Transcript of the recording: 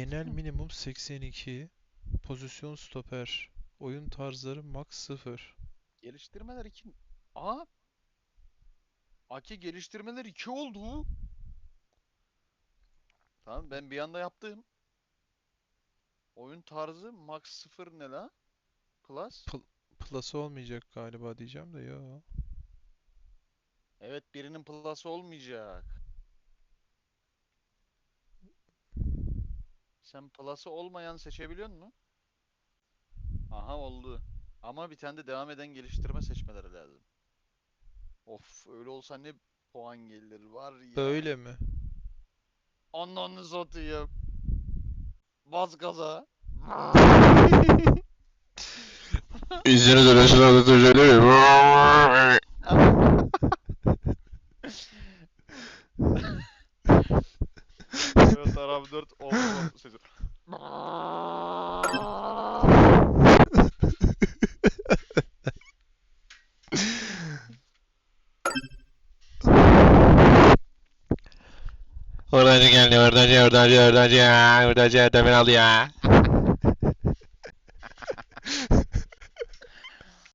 Genel minimum 82. Pozisyon stoper. Oyun tarzları max 0. Geliştirmeler 2. Aa. Aki geliştirmeler 2 oldu. Tamam ben bir anda yaptım. Oyun tarzı max 0 ne la? Plus. Plus olmayacak galiba diyeceğim de ya. Evet birinin plus'ı olmayacak. Sen plus'ı olmayan seçebiliyor musun? Aha oldu. Ama bir tane de devam eden geliştirme seçmeleri lazım. Of öyle olsa ne puan gelir var ya. Öyle mi? Ananı satayım. Bas gaza. İzninizle ben şunu anlatabilir Toyota RAV4 offroad sesi. Oradan geldi, oradan oradan oradan oradan aldı ya.